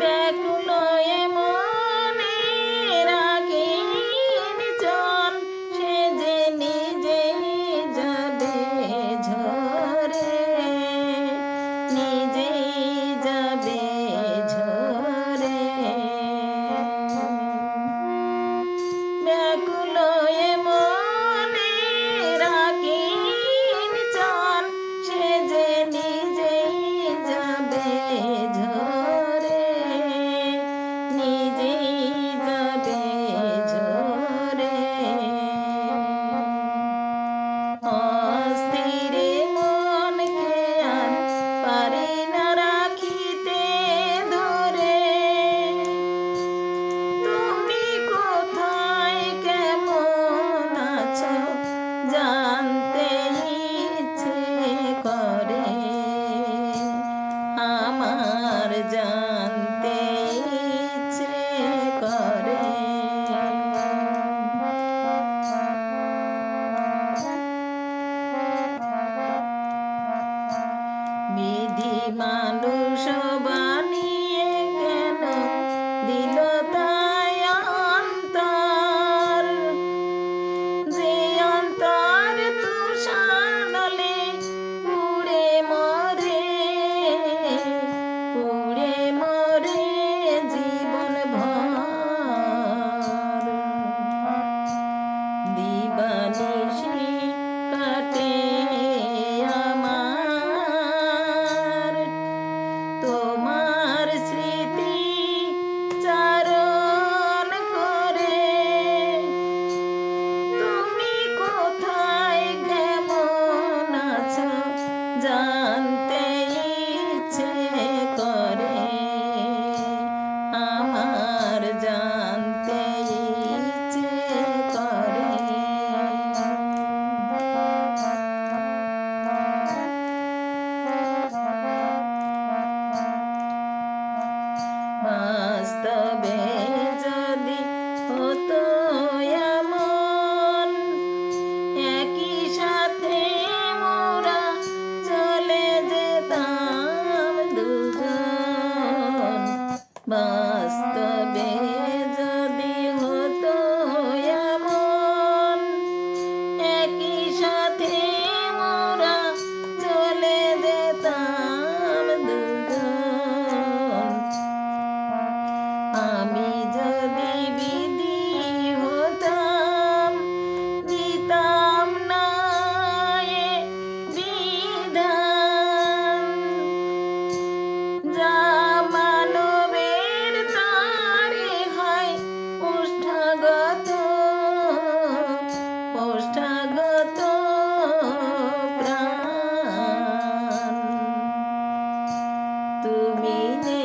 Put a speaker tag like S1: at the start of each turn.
S1: back mandu বাস্তবে যদি হতো এমন একই সাথে মোরা চলে যেতাম দুজন। আমি তুমি নে